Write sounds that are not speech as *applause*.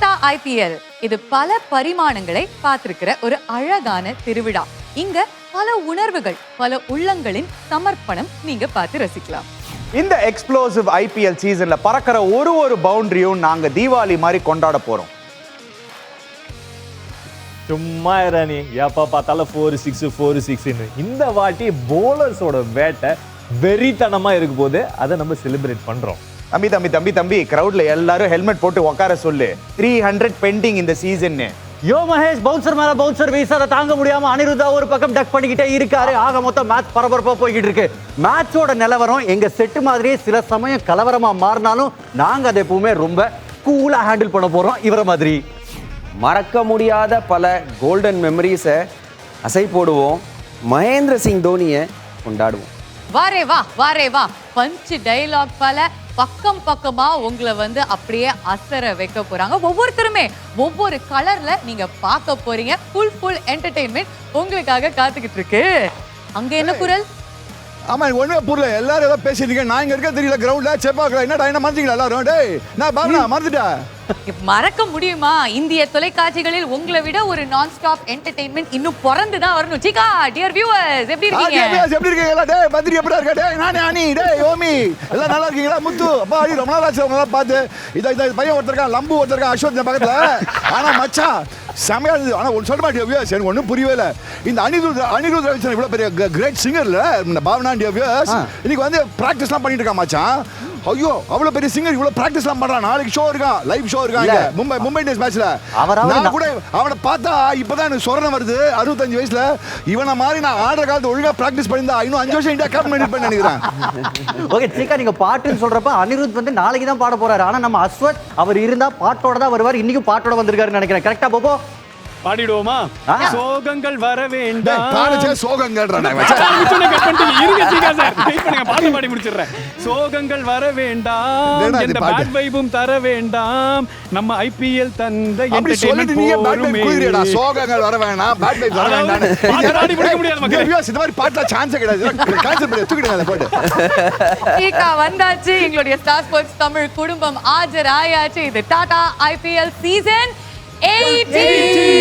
Tata IPL. இது பல பரிமாணங்களை பார்த்திருக்கிற ஒரு அழகான திருவிழா. இங்க பல உணர்வுகள் பல உள்ளங்களின் சமர்ப்பணம் நீங்க பார்த்து ரசிக்கலாம். இந்த எக்ஸ்ப்ளோசிவ் ஐபிஎல் சீசன்ல பறக்கிற ஒரு ஒரு பவுண்டரியும் நாங்க தீபாவளி மாதிரி கொண்டாட போறோம். சும்மா நீ. எப்போ பார்த்தாலும் ஃபோர் சிக்ஸ் ஃபோர் சிக்ஸ்னு இந்த வாட்டி போலர்ஸோட வேட்டை வெறித்தனமா இருக்க போது அதை நம்ம செலிப்ரேட் பண்றோம். தம்பி தம்பி தம்பி தம்பி கிரவுட்ல எல்லாரும் ஹெல்மெட் போட்டு உட்கார சொல்லு. த்ரீ ஹண்ட்ரட் பெண்டிங் இந்த சீசன்னு யோ மகேஷ் பவுன்சர் மேல பவுன்சர் வீசாத தாங்க முடியாம அனிருத்தா ஒரு பக்கம் டக் பண்ணிக்கிட்டே இருக்காரு. ஆக மொத்தம் மேட்ச் பரபரப்பா போய்கிட்டு இருக்கு மேட்சோட நிலவரம் எங்க செட்டு மாதிரியே சில சமயம் கலவரமா மாறினாலும் நாங்க அதை எப்பவுமே ரொம்ப கூலா ஹேண்டில் பண்ண போறோம். இவர மாதிரி. மறக்க முடியாத பல கோல்டன் மெமரிஸை அசை போடுவோம். மகேந்திர சிங் தோனியை கொண்டாடுவோம். வாரே வா வாரே வா. பஞ்சு டைலாக் பல பக்கம் பக்கமா உங்களை வந்து அப்படியே அசர வைக்க போறாங்க. ஒவ்வொருத்தருமே ஒவ்வொரு கலர்ல நீங்க பார்க்க போறீங்க. ஃபுல் ஃபுல் என்டர்டெயின்மெண்ட் உங்களுக்காக காத்துக்கிட்டு இருக்கு. அங்க என்ன குரல்? ஆமா எனக்கு ஒண்ணுமே புரியல. எல்லாரும் ஏதோ பேசிட்டு இருக்கேன். நான் இங்க இருக்க தெரியல கிரவுண்ட்ல செப்பாக்கல என்னடா என்ன மறந்துட்டீங்களா எல்லாரும்? டேய் நான் பாருங்க மறந்துட்டேன். மறக்க முடியுமா? இந்திய தொலைக்காட்சிகளில் உங்களை விட ஒரு நான் ஸ்டாப் என்டர்டெயின்மெண்ட் இன்னும் பிறந்து தான் வரணும். சிகா டியர் வியூவர்ஸ் எப்படி இருக்கீங்க? எப்படி இருக்கீங்களா? டேய் பத்திரி எப்படி இருக்க? டேய் நானே அனி டேய் ஓமி. எல்லாம் நல்லா இருக்கீங்களா? முத்து அப்பா அடி ரொம்ப நாள் ஆச்சு உங்களை பார்த்து. இதை இதை பையன் ஒருத்தர் லம்பு ஒருத்தர் இருக்கான் அஸ்வத் பக்கத்துல. ஆனா மச்சான் செமையா இருந்தது. ஆனா ஒன்று சொல்ல மாட்டேன் வியூஸ் எனக்கு ஒன்றும் புரியவே இல்லை. இந்த அனிருத் அனிருத் ரவிச்சந்திரன் இவ்வளோ பெரிய கிரேட் சிங்கர்ல இந்த பாவனா இண்டியா வியூஸ் இன்னைக்கு வந்து ப்ராக்டிஸ்லாம் பண்ணிட்டு இருக்கான் மச்சான். ஐயோ அவ்வளவு பெரிய சிங்கர் இவ்வளவு ப்ராக்டிஸ்லாம் பண்றான். நாளைக்கு ஷோ இருக்கான் லைவ் ஷோ இருக்கான் இங்க? மும்பை மும்பை இந்தியன்ஸ் மேட்ச்ல நான் கூட அவனை பார்த்தா இப்பதான் எனக்கு சொரணம் வருது. அறுபத்தஞ்சு வயசுல இவனை மாதிரி நான் ஆடுற காலத்து ஒழுங்கா பிராக்டிஸ் பண்ணியிருந்தா இன்னும் அஞ்சு வருஷம் இந்தியா கேப்டன் பண்ணிருப்பேன் நினைக்கிறேன். *laughs* ஓகே சீக்கா நீங்க பாட்டுன்னு சொல்றப்ப அனிருத் வந்து நாளைக்கு தான் பாட போறாரு. ஆனா நம்ம அஸ்வத் அவர் இருந்தா பாட்டோட தான் வருவார். இன்னைக்கும் பாட்டோட வந்திருக்காருன்னு நினைக்கிறேன். கரெக்டா போப்போ? பாடிடுவோமா. சோகங்கள் வர வேண்டாம். பண்ணுங்க, பாட்டு பாடி முடிச்சிடுறேன். சோகங்கள் வர வேண்டாம். எந்த பாட்டு? பேட் வைபும் தர வேண்டாம். நம்ம ஐபிஎல் தந்த entertainment சோகங்கள் வர வேணாம் பேட் வர வேண்டாம் பாட்டு பாடி முடிக்க முடியாது மக்களே. இந்த மாதிரி பாட்டுல சான்ஸே கிடையாது. கேன்சல் பண்ணி தூக்கிடுங்க பாட்டு. வந்தாச்சு எங்களுடைய ஸ்டார் ஸ்போர்ட்ஸ் தமிழ் குடும்பம். ஆஜர் ஆயாச்சு இது டாடா ஐபிஎல் சீசன் 18